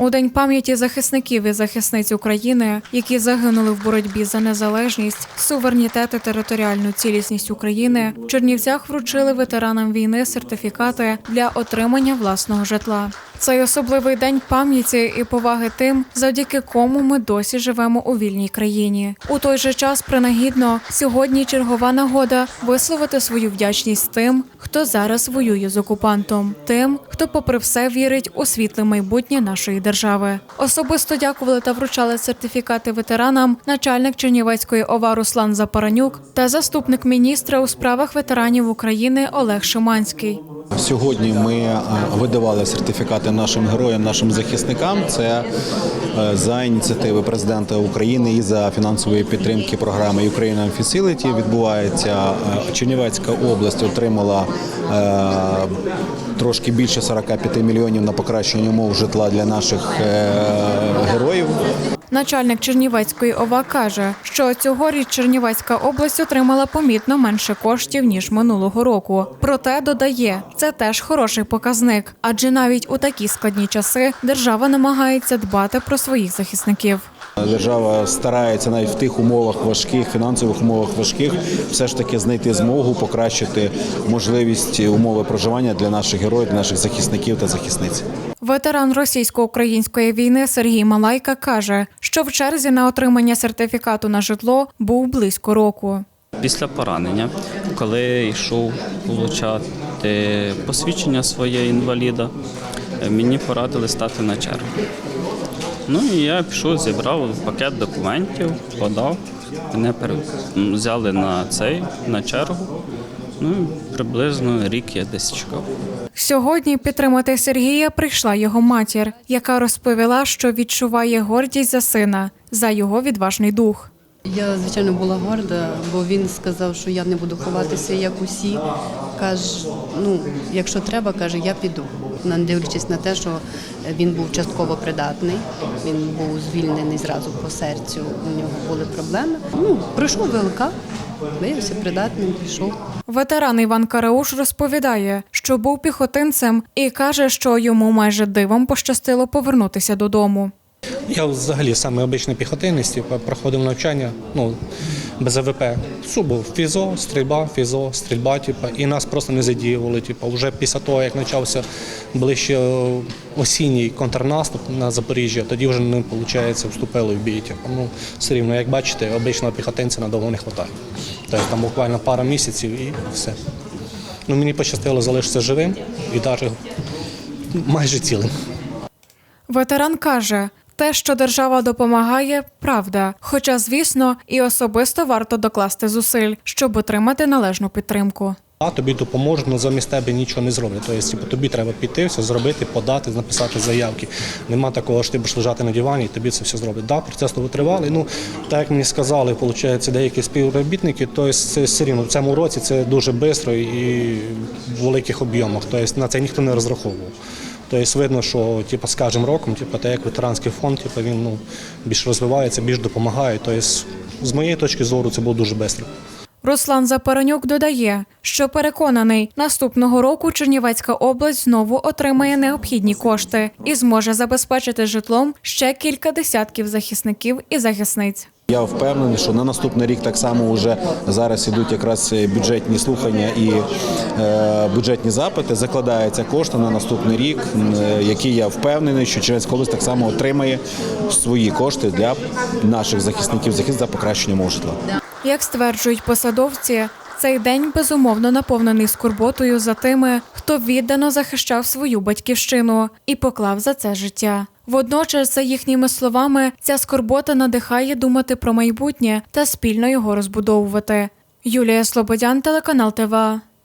У день пам'яті захисників і захисниць України, які загинули в боротьбі за незалежність, суверенітет і територіальну цілісність України, в Чернівцях вручили ветеранам війни сертифікати для отримання власного житла. Цей особливий день пам'яті і поваги тим, завдяки кому ми досі живемо у вільній країні. У той же час принагідно сьогодні чергова нагода висловити свою вдячність тим, хто зараз воює з окупантом, тим, хто, попри все, вірить у світле майбутнє нашої держави. Особисто дякували та вручали сертифікати ветеранам начальник Чернівецької ОВА Руслан Запаранюк та заступник міністра у справах ветеранів України Олег Шиманський. Сьогодні ми е, видавали сертифікати нашим героям, нашим захисникам. Це е, за ініціативи президента України і за фінансової підтримки програми Ukrainian Facility відбувається. Е, Чернівецька область отримала трошки більше 45 мільйонів на покращення умов житла для наших героїв. Начальник Чернівецької ОВА каже, що цьогоріч Чернівецька область отримала помітно менше коштів ніж минулого року. Проте додає, це теж хороший показник, адже навіть у такі складні часи держава намагається дбати про своїх захисників. Держава старається навіть в тих умовах важких, фінансових умовах важких, все ж таки знайти змогу покращити можливість умови проживання для наших героїв, для наших захисників та захисниць. Ветеран російсько-української війни Сергій Малайка каже, що в черзі на отримання сертифікату на житло був близько року. Після поранення, коли йшов отримати посвідчення своє інваліда, е, мені порадили стати на чергу. Ну і я пішов, зібрав пакет документів, подав. Мене взяли на цей на чергу. Ну приблизно рік я десь чекав. Сьогодні підтримати Сергія прийшла його матір, яка розповіла, що відчуває гордість за сина, за його відважний дух. Я, звичайно, була горда, бо він сказав, що я не буду ховатися, як усі. Каже, ну, якщо треба, каже, я піду. Не дивлячись на те, що він був частково придатний, він був звільнений зразу по серцю, у нього були проблеми. Ну, пройшов ВЛК, виявився придатним, пішов. Ветеран Іван Карауш розповідає, що був піхотинцем і каже, що йому майже дивом пощастило повернутися додому. Я взагалі саме обичний піхотинець, типу, проходив навчання ну, без АВП. Субо фізо, стрільба, фізо, стрільба, типу, і нас просто не задіювали. Типу, вже після того, як почався ближче осінній контрнаступ на Запоріжжя, тоді вже не виходить, вступили в бій. Типу. Ну, все рівно, як бачите, обичного піхотинця надовго не вистачає. Тобто там буквально пара місяців і все. Ну, мені пощастило залишитися живим і навіть майже цілим. Ветеран каже, те, що держава допомагає, правда. Хоча, звісно, і особисто варто докласти зусиль, щоб отримати належну підтримку. А тобі допоможуть, але замість тебе нічого не зроблять. Тобто, тобі треба піти, все зробити, подати, написати заявки. Нема такого, що ти будеш лежати на дивані і тобі це все зроблять. Да, процес тривалий. Ну, так як мені сказали, виходить, деякі співробітники, то це все рівно в цьому році це дуже швидко і в великих об'ємах. Тобто на це ніхто не розраховував. Тобто видно, що типу, з кожним роком, типу, так як ветеранський фонд, типу, він ну, більш розвивається, більш допомагає. Тобто, з моєї точки зору, це було дуже швидко. Руслан Запоронюк додає, що переконаний, наступного року Чернівецька область знову отримає необхідні кошти і зможе забезпечити житлом ще кілька десятків захисників і захисниць. Я впевнений, що на наступний рік так само вже зараз ідуть якраз бюджетні слухання і е, бюджетні запити. Закладаються кошти на наступний рік, які я впевнений, що Чернівецька область так само отримає свої кошти для наших захисників захист за покращення житла. Як стверджують посадовці, цей день безумовно наповнений скорботою за тими, хто віддано захищав свою батьківщину і поклав за це життя. Водночас, за їхніми словами, ця скорбота надихає думати про майбутнє та спільно його розбудовувати. Юлія Слободян, телеканал ТВА.